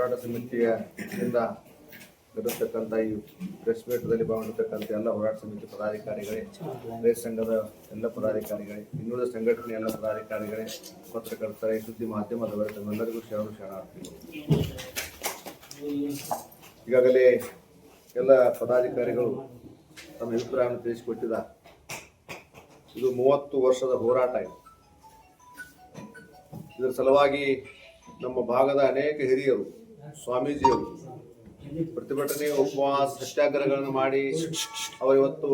ಹೋರಾಟ ಸಮಿತಿಯ ಇಂದ ನಡೆಸ್ತಕ್ಕಂಥ ಈ ಪ್ರೆಸ್ ಮೀಟ್ದಲ್ಲಿ ಭಾಗವಹಿಸ್ತಕ್ಕಂಥ ಎಲ್ಲ ಹೋರಾಟ ಸಮಿತಿ ಪದಾಧಿಕಾರಿಗಳೇ, ರೈತ ಸಂಘದ ಎಲ್ಲ ಪದಾಧಿಕಾರಿಗಳೇ, ಇನ್ನುಳಿದ ಸಂಘಟನೆ ಎಲ್ಲ ಪದಾಧಿಕಾರಿಗಳೇ, ಪತ್ರಕರ್ತರೇ, ಸುದ್ದಿ ಮಾಧ್ಯಮದವರೇ, ತಮ್ಮೆಲ್ಲರಿಗೂ ಶರಣು ಶರಣಾರ್ಥಿಗಳು ಈಗಾಗಲೇ ಎಲ್ಲ ಪದಾಧಿಕಾರಿಗಳು ತಮ್ಮ ಅಭಿಪ್ರಾಯವನ್ನು ತಿಳಿಸಿಕೊಟ್ಟಿದ ಇದು ಮೂವತ್ತು ವರ್ಷದ ಹೋರಾಟ ಇದು. ಇದರ ಸಲುವಾಗಿ ನಮ್ಮ ಭಾಗದ ಅನೇಕ ಹಿರಿಯರು ಸ್ವಾಮೀಜಿಯವರು ಪ್ರತಿಭಟನೆ, ಉಪವಾಸ ಸತ್ಯಾಗ್ರಹಗಳನ್ನು ಮಾಡಿ ಅವರಿವತ್ತು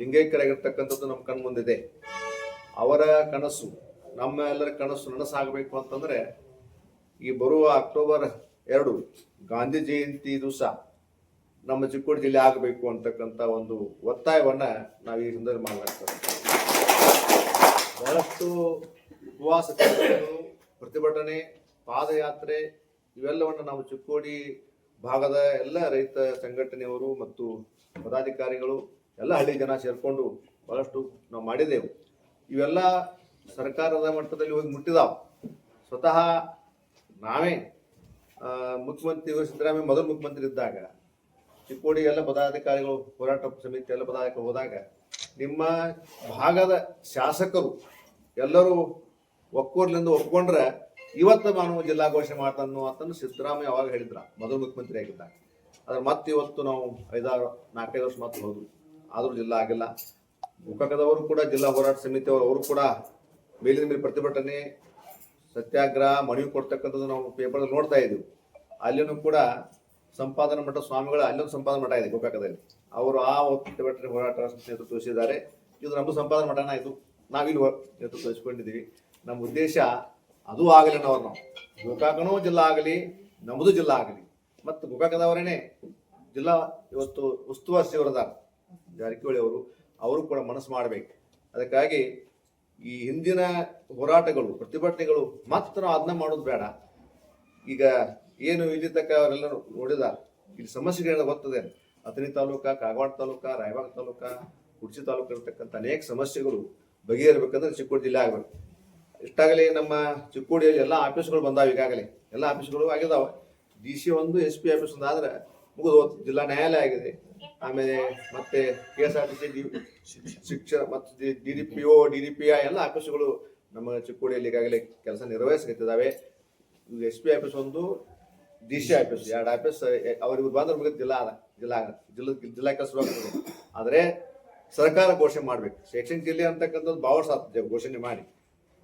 ಲಿಂಗೈಕ್ಯರಾಗಿರ್ತಕ್ಕಂಥದ್ದು ನಮ್ಮ ಕಣ್ಮುಂದಿದೆ ಅವರ ಕನಸು, ನಮ್ಮ ಎಲ್ಲರ ಕನಸು ನನಸಾಗಬೇಕು ಅಂತಂದ್ರೆ, ಈ ಬರುವ ಅಕ್ಟೋಬರ್ ಎರಡು ಗಾಂಧಿ ಜಯಂತಿ ದಿವಸ ನಮ್ಮ ಚಿಕ್ಕೋಡಿ ಜಿಲ್ಲೆ ಆಗಬೇಕು ಅಂತಕ್ಕಂಥ ಒಂದು ಒತ್ತಾಯವನ್ನ ನಾವು ಈ ಸಂದರ್ಭ ಮಾಡಲಾಗ್ತದೆ ಬಹಳಷ್ಟು ಉಪವಾಸ, ಪ್ರತಿಭಟನೆ, ಪಾದಯಾತ್ರೆ ಇವೆಲ್ಲವನ್ನು ನಾವು ಚಿಕ್ಕೋಡಿ ಭಾಗದ ಎಲ್ಲ ರೈತ ಸಂಘಟನೆಯವರು ಮತ್ತು ಪದಾಧಿಕಾರಿಗಳು, ಎಲ್ಲ ಹಳ್ಳಿ ಜನ ಸೇರ್ಕೊಂಡು ಬಹಳಷ್ಟು ನಾವು ಮಾಡಿದೆವು. ಇವೆಲ್ಲ ಸರ್ಕಾರದ ಮಟ್ಟದಲ್ಲಿ ಹೋಗಿ ಮುಟ್ಟಿದಾವ. ಸ್ವತಃ ನಾವೇ ಮುಖ್ಯಮಂತ್ರಿ ಸಿದ್ದರಾಮಯ್ಯ ಮೊದಲು ಮುಖ್ಯಮಂತ್ರಿ ಇದ್ದಾಗ, ಚಿಕ್ಕೋಡಿ ಎಲ್ಲ ಪದಾಧಿಕಾರಿಗಳು, ಹೋರಾಟ ಸಮಿತಿ ಎಲ್ಲ ಪದಾಧಿಕಾರಿ ಹೋದಾಗ, ನಿಮ್ಮ ಭಾಗದ ಶಾಸಕರು ಎಲ್ಲರೂ ಒಕ್ಕೂರ್ಲಿಂದ ಒಪ್ಕೊಂಡ್ರೆ ಇವತ್ತು ನಾನು ಜಿಲ್ಲಾ ಘೋಷಣೆ ಮಾಡ್ತಾನು ಅಂತಂದು ಸಿದ್ದರಾಮಯ್ಯ ಅವಾಗ ಹೇಳಿದ್ರ. ಮೊದಲು ಮುಖ್ಯಮಂತ್ರಿ ಆಗಿದ್ದ. ಆದ್ರೆ ಮತ್ತೆ ಇವತ್ತು ನಾವು ಐದಾರು, ನಾಲ್ಕೈದು ವರ್ಷ ಮತ್ತೆ ಹೋದ್ರು. ಆದರೂ ಜಿಲ್ಲಾ ಆಗಿಲ್ಲ. ಗೋಕಾಕದವರು ಕೂಡ ಜಿಲ್ಲಾ ಹೋರಾಟ ಸಮಿತಿಯವರು ಅವರು ಕೂಡ ಮೇಲಿನ ಮೇಲೆ ಪ್ರತಿಭಟನೆ, ಸತ್ಯಾಗ್ರಹ, ಮನವಿ ಕೊಡ್ತಕ್ಕಂಥದ್ದು ನಾವು ಪೇಪರ್ ನೋಡ್ತಾ ಇದ್ದೀವಿ. ಅಲ್ಲಿನೂ ಕೂಡ ಸಂಪಾದನಾ ಮಠ ಸ್ವಾಮಿಗಳ ಅಲ್ಲೊಂದು ಸಂಪಾದನೆ ಮಠ ಇದೆ ಗೋಕಾಕದಲ್ಲಿ. ಅವರು ಆ ಪ್ರತಿಭಟನೆ ಹೋರಾಟ ನೇತೃತ್ವ ತೋರಿಸಿದ್ದಾರೆ ಇದು ನಮ್ಮ ಸಂಪಾದನೆ ಮಠನ ಇದು. ನಾವಿಲ್ಲಿ ನೇತೃತ್ವ ವಹಿಸ್ಕೊಂಡಿದ್ದೀವಿ. ನಮ್ಮ ಉದ್ದೇಶ ಅದು ಆಗಲಿ ನಾವು ನಾವು. ಗೋಕಾಕನೂ ಜಿಲ್ಲಾ ಆಗಲಿ ನಮ್ಮದು ಜಿಲ್ಲಾ ಆಗಲಿ. ಮತ್ತು ಗೋಕಾಕದವರೇನೆ ಜಿಲ್ಲಾ ಇವತ್ತು ಉಸ್ತುವಾರಿ ಸಚಿವರದ ಜಾರಕಿಹೊಳಿ ಅವರು ಅವರು ಕೂಡ ಮನಸ್ಸು ಮಾಡಬೇಕು. ಅದಕ್ಕಾಗಿ ಈ ಹಿಂದಿನ ಹೋರಾಟಗಳು, ಪ್ರತಿಭಟನೆಗಳು ಮಾತ್ರ ಅದನ್ನ ಮಾಡೋದು ಬೇಡ. ಈಗ ಏನು ಇಲ್ಲಿ ತಕ್ಕ ಅವರೆಲ್ಲ ನೋಡಿದ ಇಲ್ಲಿ ಸಮಸ್ಯೆಗಳೆಲ್ಲ ಗೊತ್ತದೆ ಅಥಣಿ ತಾಲೂಕ, ಕಾಗವಾಡ ತಾಲೂಕ, ರಾಯಬಾಗ ತಾಲೂಕ, ಕುಡ್ಚಿ ತಾಲೂಕ ಇರತಕ್ಕಂಥ ಅನೇಕ ಸಮಸ್ಯೆಗಳು ಬಗೆಹರಿಬೇಕಂದ್ರೆ ಚಿಕ್ಕೋಡಿ ಜಿಲ್ಲೆ ಆಗಬೇಕು. ಇಷ್ಟಾಗಲೇ ನಮ್ಮ ಚಿಕ್ಕೋಡಿಯಲ್ಲಿ ಎಲ್ಲ ಆಫೀಸ್ಗಳು ಬಂದಾವ ಈಗಾಗಲೇ. ಎಲ್ಲ ಆಫೀಸ್ಗಳು ಆಗಿದಾವೆ. ಡಿ ಸಿ ಒಂದು, ಎಸ್ ಪಿ ಆಫೀಸ್ ಒಂದು ಆದ್ರೆ ಮುಗಿದು. ಜಿಲ್ಲಾ ನ್ಯಾಯಾಲಯ ಆಗಿದೆ. ಆಮೇಲೆ ಮತ್ತೆ K S R T C ಶಿಕ್ಷಣ ಮತ್ತು D D P O, D D P I ಎಲ್ಲ ಆಫೀಸ್ಗಳು ನಮ್ಮ ಚಿಕ್ಕೋಡಿಯಲ್ಲಿ ಈಗಾಗಲೇ ಕೆಲಸ ನಿರ್ವಹಿಸುತ್ತಿದ್ದಾವೆ ಎಸ್ ಪಿ ಆಫೀಸ್ ಒಂದು, ಡಿ ಸಿ ಆಫೀಸ್ ಎರಡು ಆಫೀಸ್ ಅವ್ರಿಗೆ ಬಂದ್ರೆ ಮುಗಿದ ಜಿಲ್ಲಾ ಜಿಲ್ಲಾ ಜಿಲ್ಲಾ ಜಿಲ್ಲಾ ಕೆಲಸ ಆದರೆ ಸರ್ಕಾರ ಘೋಷಣೆ ಮಾಡ್ಬೇಕು. ಶೈಕ್ಷಣಿಕ ಜಿಲ್ಲೆ ಅಂತಕ್ಕಂಥದ್ದು ಭಾಳ ಸಾಧ್ಯ ಘೋಷಣೆ ಮಾಡಿ.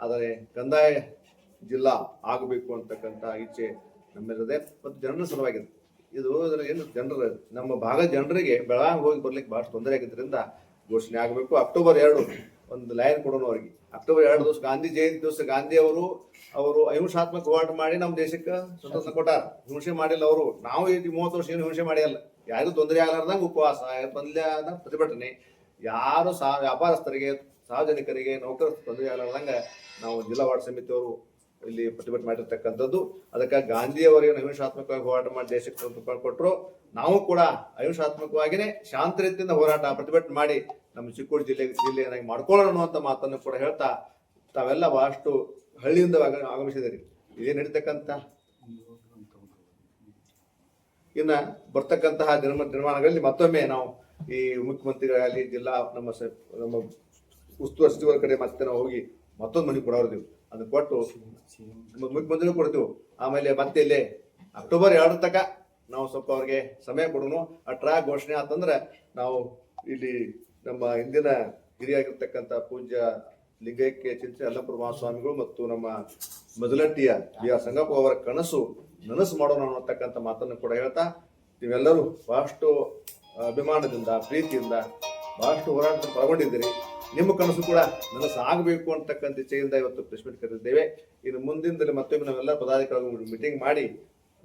ಆದರೆ ಕಂದಾಯ ಜಿಲ್ಲಾ ಆಗಬೇಕು ಅಂತಕ್ಕಂಥ ಇಚ್ಛೆ ನಮ್ಮಿರದೆ ಮತ್ತು ಜನರ ಸಲುವಾಗಿದೆ ಇದು ಏನು ಜನರ, ನಮ್ಮ ಭಾಗದ ಜನರಿಗೆ ಬೆಳಗಾವಿ ಹೋಗಿ ಬರ್ಲಿಕ್ಕೆ ಭಾಳ ತೊಂದರೆ ಆಗಿದ್ದರಿಂದ ಘೋಷಣೆ ಆಗಬೇಕು. ಅಕ್ಟೋಬರ್ ಎರಡು, ಒಂದು ಲೈನ್ ಕೊಡೋಣ ಅವರಿಗೆ. ಅಕ್ಟೋಬರ್ ಎರಡು ದಿವಸ ಗಾಂಧಿ ಜಯಂತಿ ದಿವಸ ಗಾಂಧಿ ಅವರು ಅವರು ಅಹಿಂಸಾತ್ಮಕ ಹೋರಾಟ ಮಾಡಿ ನಮ್ಮ ದೇಶಕ್ಕೆ ಸ್ವತಂತ್ರ ಕೊಟ್ಟಾರ. ಹಿಂಸೆ ಮಾಡಿಲ್ಲ ಅವರು. ನಾವು ಈ ಮೂವತ್ತು ವರ್ಷ ಏನು ಹಿಂಸೆ ಮಾಡಿಲ್ಲ. ಯಾರಿಗೂ ತೊಂದರೆ ಆಗಲಾರ್ದಂಗೆ ಉಪವಾಸ ಬಂದ್ಲೆ ಪ್ರತಿಭಟನೆ. ಯಾರು ಸಾ ವ್ಯಾಪಾರಸ್ಥರಿಗೆ, ಸಾರ್ವಜನಿಕರಿಗೆ ನೌಕರ ತೊಂದರೆ ಆಗಲಾರ್ದಂಗೆ ನಾವು ಜಿಲ್ಲಾ ವಾರ್ಡ್ ಸಮಿತಿಯವರು ಇಲ್ಲಿ ಪ್ರತಿಭಟನೆ ಮಾಡಿರ್ತಕ್ಕಂಥದ್ದು. ಅದಕ್ಕೆ ಗಾಂಧಿಯವರಿಗೆ ಅಹಿಂಸಾತ್ಮಕವಾಗಿ ಹೋರಾಟ ಮಾಡಿ ದೇಶಕ್ಕೆ ಕೊಟ್ಟರು ನಾವು ಕೂಡ ಅಹಿಂಸಾತ್ಮಕವಾಗಿಯೇ ಶಾಂತ ರೀತಿಯಿಂದ ಹೋರಾಟ ಪ್ರತಿಭಟನೆ ಮಾಡಿ ನಮ್ಮ ಚಿಕ್ಕೋಡಿ ಜಿಲ್ಲೆ ಜಿಲ್ಲೆಯನ್ನಾಗಿ ಮಾಡ್ಕೊಳ್ಳೋಣ ಅನ್ನುವಂಥ ಮಾತನ್ನು ಕೂಡ ಹೇಳ್ತಾ ತಾವೆಲ್ಲ ಬಹಳಷ್ಟು ಹಳ್ಳಿಯಿಂದ ಆಗ- ಆಗಮಿಸಿದಿರಿ ಇದೇ ನಡೀತಕ್ಕಂಥ? ಇನ್ನ ಬರ್ತಕ್ಕಂತಹ ನಿರ್ಮ ನಿರ್ಮಾಣಗಳಲ್ಲಿ ಮತ್ತೊಮ್ಮೆ ನಾವು ಈ ಮುಖ್ಯಮಂತ್ರಿಗಳಾಗಲಿ, ಜಿಲ್ಲಾ ನಮ್ಮ ನಮ್ಮ ಉಸ್ತುವಾರಿ ಸಚಿವರ ಕಡೆ ಮತ್ತೆ ನಾವು ಹೋಗಿ ಮತ್ತೊಂದು ಮನೆ ಕೊಡೋರ್ದೀವಿ ಅದನ್ನ ಕೊಟ್ಟು ಮುಖ್ಯ ಮುಖ್ಯಮಂತ್ರಿಗಳು ಕೊಡ್ತೀವಿ. ಆಮೇಲೆ ಮತ್ತೆ ಇಲ್ಲಿ ಅಕ್ಟೋಬರ್ ಎರಡು ತಕ ನಾವು ಸ್ವಲ್ಪ ಅವ್ರಿಗೆ ಸಮಯ ಕೊಡೋಣ ಅಟ್ರಾ ಘೋಷಣೆ ಆತಂದ್ರೆ ನಾವು ಇಲ್ಲಿ ನಮ್ಮ ಹಿಂದಿನ ಹಿರಿಯಾಗಿರ್ತಕ್ಕಂಥ ಪೂಜ್ಯ ಲಿಂಗೈಕ್ಯ ಚಿಂತೆ ಅಲ್ಲಪುರ ಮಹಾಸ್ವಾಮಿಗಳು ಮತ್ತು ನಮ್ಮ ಮೊದಲಟ್ಟಿಯ ಬಿ ಆರ್ ಸಂಗಪ್ಪ ಅವರ ಕನಸು ನನಸು ಮಾಡೋಣ ಅನ್ನತಕ್ಕಂಥ ಮಾತನ್ನು ಕೂಡ ಹೇಳ್ತಾ, ನೀವೆಲ್ಲರೂ ಬಹಳಷ್ಟು ಅಭಿಮಾನದಿಂದ, ಪ್ರೀತಿಯಿಂದ ಬಹಳಷ್ಟು ಹೋರಾಟದಲ್ಲಿ ಪಾಲ್ಗೊಂಡಿದ್ದೀರಿ. ನಿಮ್ಮ ಕನಸು ಕೂಡ ನನಸಾಗಬೇಕು ಅಂತಕ್ಕಂಥ ಇಚ್ಛೆಯಿಂದ ಇವತ್ತು ಪ್ರೆಸ್ ಮೀಟ್ ಕರೆದಿದ್ದೇವೆ. ಇನ್ನು ಮುಂದಿನದಲ್ಲಿ ಮತ್ತೊಮ್ಮೆ ನಾವೆಲ್ಲ ಪದಾಧಿಕಾರಿಗಳು ಮೀಟಿಂಗ್ ಮಾಡಿ,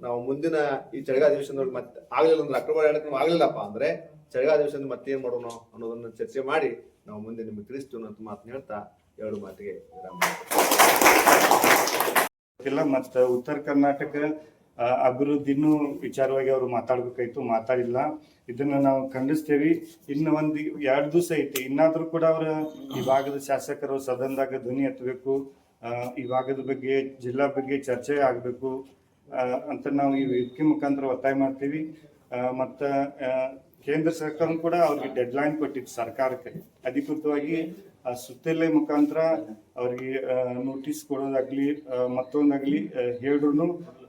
ನಾವು ಮುಂದಿನ ಈ ಚಳಿಗಾಲ ಅಧಿವೇಶನದೊಳಗೆ ಮತ್ತೆ ಆಗಲಿಲ್ಲ ಅಂದ್ರೆ ಅಕ್ಟೋಬರ್ ಎರಡಕ್ಕೆ ಆಗಲಿಲ್ಲಪ್ಪ ಅಂದ್ರೆ ಚಳಿಗಾಲ ಅಧಿವೇಶನದ ಮತ್ತೆ ಏನ್ ಮಾಡೋಣ ಅನ್ನೋದನ್ನ ಚರ್ಚೆ ಮಾಡಿ ನಾವು ಮುಂದೆ ನಿಮಗೆ ತಿಳಿಸ್ತೀವಿ ಅಂತ ಮಾತು ಹೇಳ್ತಾ ಎರಡು ಮಾತಿಗೆ ವಿರಾಮ ಮತ್ತು ಉತ್ತರ ಕರ್ನಾಟಕ ಅಭಿವೃದ್ಧಿನೂ ವಿಚಾರವಾಗಿ ಅವರು ಮಾತಾಡ್ಬೇಕಾಯ್ತು, ಮಾತಾಡಿಲ್ಲ. ಇದನ್ನ ನಾವು ಖಂಡಿಸ್ತೇವಿ. ಇನ್ನು ಒಂದು ಎರಡು ದಿವಸ ಐತಿ. ಇನ್ನಾದ್ರೂ ಕೂಡ ಅವರ ಈ ಭಾಗದ ಶಾಸಕರು ಸದನದಾಗ ಧ್ವನಿ ಎತ್ತಬೇಕು. ಈ ಭಾಗದ ಬಗ್ಗೆ, ಜಿಲ್ಲಾ ಬಗ್ಗೆ ಚರ್ಚೆ ಆಗಬೇಕು. ಅಂತ ನಾವು ಈ ವೇದಿಕೆ ಮುಖಾಂತರ ಒತ್ತಾಯ ಮಾಡ್ತೀವಿ. ಮತ್ತು ಕೇಂದ್ರ ಸರ್ಕಾರ ಕೂಡ ಅವ್ರಿಗೆ ಡೆಡ್ಲೈನ್ ಕೊಟ್ಟಿತ್ತು ಸರ್ಕಾರಕ್ಕೆ. ಅಧಿಕೃತವಾಗಿ ಸುತ್ತಲೆ ಮುಖಾಂತರ ಅವ್ರಿಗೆ ನೋಟಿಸ್ ಕೊಡೋದಾಗ್ಲಿ ಮತ್ತೊಂದಾಗ್ಲಿ ಹೇಳಿದ್ರು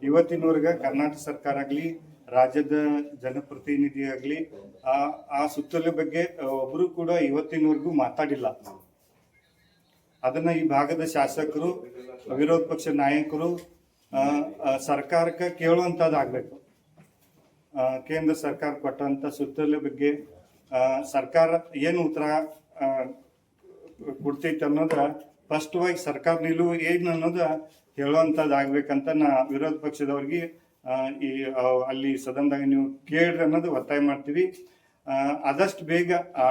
ಇವತ್ತಿನವರೆಗೆ ಕರ್ನಾಟಕ ಸರ್ಕಾರ ಆಗಲಿ, ರಾಜ್ಯದ ಜನಪ್ರತಿನಿಧಿ ಆಗ್ಲಿ, ಆ ಆ ಸುತ್ತಲೆ ಬಗ್ಗೆ ಒಬ್ರು ಕೂಡ ಇವತ್ತಿನವರೆಗೂ ಮಾತಾಡಿಲ್ಲ. ಅದನ್ನ ಈ ಭಾಗದ ಶಾಸಕರು, ವಿರೋಧ ಪಕ್ಷ ನಾಯಕರು ಸರ್ಕಾರಕ್ಕೆ ಕೇಳುವಂಥದ್ದಾಗಬೇಕು ಕೇಂದ್ರ ಸರ್ಕಾರ ಕೊಟ್ಟಂತ ಸುತ್ತೋಲೆ ಬಗ್ಗೆ ಸರ್ಕಾರ ಏನು ಉತ್ತರ ಕೊಡ್ತೈತೆ ಅನ್ನೋದ ಸ್ಪಷ್ಟವಾಗಿ ಸರ್ಕಾರ ನಿಲುವು ಏನು ಅನ್ನೋದ ಹೇಳುವಂಥದ್ದಾಗ್ಬೇಕಂತ ನಾ ವಿರೋಧ ಪಕ್ಷದವ್ರಿಗೆ ಈ ಅಲ್ಲಿ ಸದನದಾಗ ನೀವು ಕೇಳ್ರಿ ಅನ್ನೋದು ಒತ್ತಾಯ ಮಾಡ್ತೀವಿ. ಆದಷ್ಟು ಬೇಗ ಆ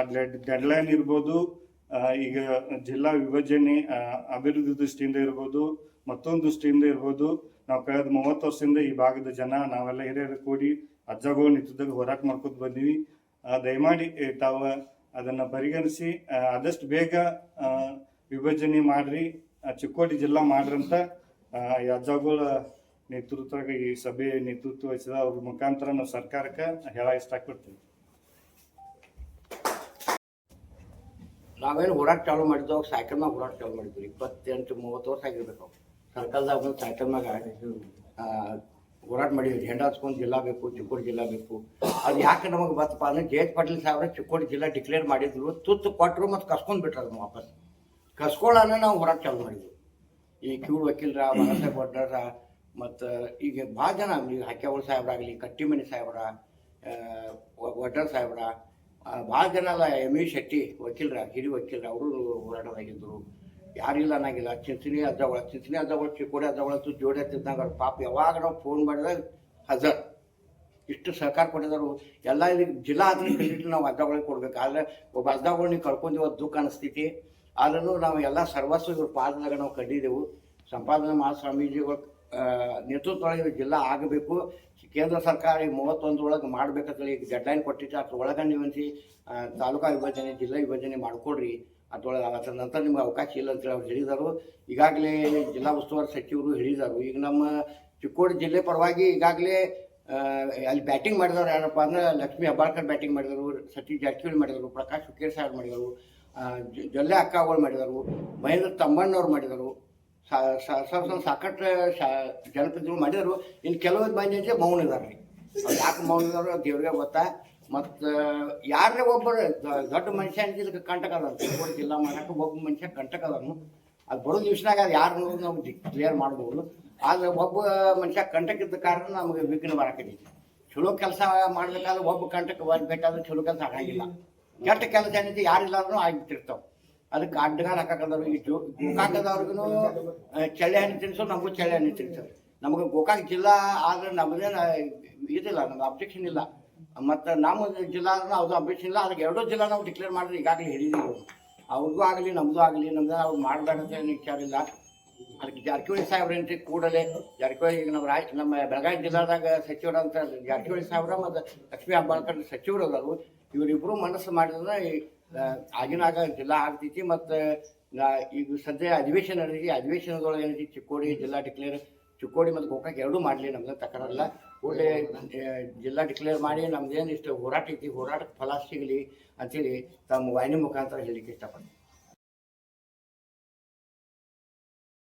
ಡೆಡ್ಲೈನ್ ಇರ್ಬೋದು ಈಗ ಜಿಲ್ಲಾ ವಿಭಜನೆ ಅಭಿವೃದ್ಧಿ ದೃಷ್ಟಿಯಿಂದ ಇರ್ಬೋದು, ಮತ್ತೊಂದು ದೃಷ್ಟಿಯಿಂದ ಇರ್ಬೋದು, ನಾವು ಕಳೆದ ಮೂವತ್ತು ವರ್ಷದಿಂದ ಈ ಭಾಗದ ಜನ, ನಾವೆಲ್ಲ ಹಿರಿಯರು ಕೂಡಿ ಅಜ್ಜಗಳು ನಿಂತಿದ್ದಾಗ ಹೋರಾಟ ಮಾಡ್ಕೊತ ಬಂದೀವಿ. ದಯಮಾಡಿ ತಾವ ಅದನ್ನ ಪರಿಗಣಿಸಿ ಆದಷ್ಟು ಬೇಗ ವಿಭಜನೆ ಮಾಡ್ರಿ ಚಿಕ್ಕೋಟಿ ಜಿಲ್ಲಾ ಮಾಡ್ರಂತ ಅಜ್ಜಗಳ ನೇತೃತ್ವದಾಗ ಈ ಸಭೆ ನೇತೃತ್ವ ವಹಿಸಿದ ಅವ್ರ ಮುಖಾಂತರ ನಾವು ಸರ್ಕಾರಕ್ಕೆ ಹೇಳ ಇಷ್ಟಪಡ್ತೀವಿ ನಾವೇನು ಹೋರಾಟ ಚಾಲು ಮಾಡಿದ್ವು ಅವಾಗ ಸೈಕಲ್ ಮ್ಯಾಗ ಹೋರಾಟ ಚಾಲು ಮಾಡಿದ್ವಿ ಇಪ್ಪತ್ತೆಂಟು, ಮೂವತ್ತು ವರ್ಷ ಆಗಿರ್ಬೇಕು ಸರ್ಕಲ್ದಾಗ ಬಂದು ಸೈಕಲ್ ಮ್ಯಾಗ ಹೋರಾಟ ಮಾಡಿದ್ವಿ. ಹೆಂಡ ಹಚ್ಕೊಂಡು ಜಿಲ್ಲಾ ಬೇಕು, ಚಿಕ್ಕೋಡಿ ಜಿಲ್ಲಾ ಬೇಕು. ಅದು ಯಾಕೆ ನಮಗೆ ಬತ್ತಪ್ಪ ಅಂದ್ರೆ ಜೆ ಎಚ್ ಪಾಟೀಲ್ ಸಾಹೇಬ್ರ ಚಿಕ್ಕೋಡಿ ಜಿಲ್ಲಾ ಡಿಕ್ಲೇರ್ ಮಾಡಿದ್ರು. ತುತ್ತು ಕೊಟ್ಟರು ಮತ್ತು ಕಸ್ಕೊಂಡು ಬಿಟ್ರು ಅದು ವಾಪಸ್. ಕಸ್ಕೊಳ್ಳೋಣ ನಾವು ಹೋರಾಟ ಚಾಲು ಮಾಡಿದ್ವಿ. ಈ ಕಿವುಡು ವಕೀಲರ ಮನಸ್ಸೆ ವಡ್ಡರ, ಮತ್ತು ಈಗ ಭಾಳ ಜನ ಈಗ ಹಕ್ಯಾವಳ ಸಾಹೇಬ್ರಾಗಲಿ, ಕಟ್ಟಿಮನಿ ಸಾಹೇಬ್ರ ವಡ್ಡರ್ ಸಾಹೇಬ್ರ ಭಾಳ ಜನ ಅಲ್ಲ ಎಂ ಇ ಶೆಟ್ಟಿ ವಕೀಲರ ಹಿರಿಯ ವಕೀಲರ, ಅವರು ಹೋರಾಟದಾಗಿದ್ದರು ಯಾರಿಲ್ಲ ಅನ್ನಂಗಿಲ್ಲ ಚಿಂಚಣಿ ಅಜ್ಜಗಳ ಚಿಂಚಣಿ ಅಜ್ಜಗಳು ಚಿಕ್ಕೋಡಿ ಅಜ್ಜಗಳಂತೂ ಜೋಡಿ ಅವ್ರ ಪಾಪ ಯಾವಾಗ ನಾವು ಫೋನ್ ಮಾಡಿದಾಗ ಹಜರ್. ಇಷ್ಟು ಸಹಕಾರ ಕೊಟ್ಟಿದ್ದಾರೆ ಎಲ್ಲ ಇದಕ್ಕೆ ಜಿಲ್ಲಾ ಕ್ರೆಡಿಟ್ ನಾವು ಅಜ್ಜಗಳಿಗೆ ಕೊಡ್ಬೇಕು. ಆದರೆ ಒಬ್ಬ ಅಜ್ಜಗಳು ನೀವು ಕಳ್ಕೊಂಡಿವ ದುಃಖ ಅನಿಸ್ತೈತಿ. ಆದ್ರೂ ನಾವು ಎಲ್ಲ ಸರ್ವಸ್ವ ಇವ್ರ ಪಾದದಾಗ ನಾವು ಕಂಡಿದ್ದೆವು ಸಂಪಾದನೆ ಆ, ನೇತೃತ್ವದೊಳಗೆ ಜಿಲ್ಲಾ ಆಗಬೇಕು. ಕೇಂದ್ರ ಸರ್ಕಾರ ಈ ಮೂವತ್ತೊಂದರೊಳಗೆ ಮಾಡ್ಬೇಕಂತೇಳಿ ಈಗ ಡೆಡ್ಲೈನ್ ಕೊಟ್ಟಿತ್ತು. ಅದ್ರೊಳಗೆ ನೀವು ಅನ್ಸಿ ಆ, ತಾಲೂಕಾ ವಿಭಜನೆ ಜಿಲ್ಲಾ ವಿಭಜನೆ ಮಾಡ್ಕೊಡ್ರಿ. ಅದ್ರೊಳಗೆ ಆಗತ್ತೆ ನಂತರ ನಿಮ್ಗೆ ಅವಕಾಶ ಇಲ್ಲ ಅಂತೇಳಿ ಅವ್ರು ಹೇಳಿದರು. ಈಗಾಗಲೇ ಜಿಲ್ಲಾ ಉಸ್ತುವಾರಿ ಸಚಿವರು ಹೇಳಿದರು. ಈಗ ನಮ್ಮ ಚಿಕ್ಕೋಡಿ ಜಿಲ್ಲೆ ಪರವಾಗಿ ಈಗಾಗಲೇ ಅಲ್ಲಿ ಬ್ಯಾಟಿಂಗ್ ಮಾಡಿದವರು ಯಾರಪ್ಪ ಅಂದ್ರೆ ಲಕ್ಷ್ಮಿ ಹೆಬ್ಬಾಳ್ಕರ್ ಬ್ಯಾಟಿಂಗ್ ಮಾಡಿದರು, ಸತೀಶ್ ಜಾರಕಿಹೊಳಿ ಮಾಡಿದರು, ಪ್ರಕಾಶ್ ಹುಕ್ಕೇರ್ ಸಾಹೇಬ್ ಮಾಡಿದರು ಜೊಲ್ಲೆ ಅಕ್ಕ ಜೊಲ್ಲೆ ಅಕ್ಕಗಳು ಮಾಡಿದರು, ಮಹೇಂದ್ರ ತಮ್ಮಣ್ಣವ್ರು ಮಾಡಿದರು. ಸಾಕಷ್ಟು ಶಾ ಜನಪ್ರತಿನಿಧಿಗಳು ಮಾಡಿದರು. ಇನ್ನು ಕೆಲವೊಂದು ಮಂದಿ ಮೌನ ಇದಾರೆ ರೀ ಯಾಕೆ ಮೌನ ಇದ್ದಾರೆ ದೇವ್ರಿಗೆ ಗೊತ್ತಾ? ಮತ್ತು ಯಾರೇ ಒಬ್ಬರು ದೊಡ್ಡ ಮನುಷ್ಯ ಅಂತ ಇದಕ್ಕೆ ಕಂಟಕ ಅದ ಚಿಕ್ಕೋಡಿ ಜಿಲ್ಲಾ ಮಾಡಕ್ಕೆ ಒಬ್ಬ ಮನುಷ್ಯ ಕಂಟಕ ಅದನು. ಅದು ಬರೋ ದಿವ್ಸನಾಗ ಅದು ಯಾರು ಅನ್ನೋದು ನಾವು ಕ್ಲಿಯರ್ ಮಾಡ್ಬೋದು. ಆದರೆ ಒಬ್ಬ ಮನುಷ್ಯ ಕಂಟಕಿದ್ದ ಕಾರಣ ನಮಗೆ ವಿಘ್ನ ಬರಕೈತಿ ಚಲೋ ಕೆಲಸ ಮಾಡ್ಬೇಕಾದ್ರೆ ಒಬ್ಬ ಕಂಟಕ ಬರ್ಬೇಕಾದ್ರೆ ಚಲೋ ಕೆಲಸ ಆಗಿಲ್ಲ ಕೆಟ್ಟ ಕೆಲಸ ಏನಿದೆ ಯಾರಿಲ್ಲಾದ್ರೂ ಆಗಿಬಿಟ್ಟಿರ್ತಾವೆ. ಅದಕ್ಕೆ ಅಡ್ಡಗಾಲ ಹಾಕಕ್ಕದವ್ರು ಈ ಗೋಕಾಕದವ್ರಿಗೂ ಚಳ್ಳೆ ಹಣ್ಣು ತಿನ್ಸು, ನಮಗೂ ಚಳ್ಳೆ ಹಣ್ಣು ತಿನ್ಸೋದು ನಮಗೆ ಗೋಕಾಕ್ ಜಿಲ್ಲಾ ಆದ್ರೆ ನಮ್ಮದೇನು ಇದಿಲ್ಲ ನಮ್ಗೆ ಅಬ್ಜೆಕ್ಷನ್ ಇಲ್ಲ. ಮತ್ತು ನಮ್ಮ ಜಿಲ್ಲಾ ಅದು ಅಬ್ಜೆಕ್ಷನ್ ಇಲ್ಲ. ಅದಕ್ಕೆ ಎರಡೂ ಜಿಲ್ಲಾ ನಾವು ಡಿಕ್ಲೇರ್ ಮಾಡಿದ್ರೆ ಈಗಾಗಲೇ ಹೇಳಿದ್ದೀವಿ ಅವ್ರಿಗೂ ಆಗಲಿ ನಮ್ಮದು ಆಗಲಿ, ನಮ್ದು ಅವ್ರು ಮಾಡಬೇಡ ಅಂತ ಏನು ವಿಚಾರ ಇಲ್ಲ. ಅದಕ್ಕೆ ಜಾರಕಿಹೊಳಿ ಸಾಹೇಬ್ರ ಏನ್ರಿ ಕೂಡಲೇ, ಜಾರಕಿಹೊಳಿ ಈಗ ನಮ್ಮ ರಾಯ್, ನಮ್ಮ ಬೆಳಗಾವಿ ಜಿಲ್ಲಾದಾಗ ಸಚಿವರಂತ ಜಾರಕಿಹೊಳಿ ಸಾಹೇಬ್ರ ಮತ್ತು ಲಕ್ಷ್ಮೀ ಹೆಬ್ಬಾಳ್ಕರ್ ಸಚಿವರು ಅದಾರು ಇವರಿಬ್ಬರು ಮನಸ್ಸು ಮಾಡಿದ್ರೆ ಆಗಿನಾಗ ಜಿಲ್ಲಾ ಆಗ್ತೈತಿ ಮತ್ತು ಈಗ ಸದ್ಯ ಅಧಿವೇಶನ ನಡೆದಿ ಅಧಿವೇಶನದೊಳಗೆ ಏನೈತಿ ಚಿಕ್ಕೋಡಿ ಜಿಲ್ಲಾ ಡಿಕ್ಲೇರ್ ಚಿಕ್ಕೋಡಿ ಮತ್ತು ಗೋಕಾಕ್ ಎರಡೂ ಮಾಡಲಿ ನಮ್ದು ತಕರಲ್ಲ. ಒಳ್ಳೆ ಜಿಲ್ಲಾ ಡಿಕ್ಲೇರ್ ಮಾಡಿ ನಮ್ದೇನು ಇಷ್ಟು ಹೋರಾಟ ಐತಿ, ಹೋರಾಟಕ್ಕೆ ಫಲ ಸಿಗಲಿ ಅಂತೇಳಿ ತಮ್ಮ ವಾಹಿನಿ ಮುಖಾಂತರ ಹೇಳಲಿಕ್ಕೆ ಇಷ್ಟಪಡ್ತೀನಿ.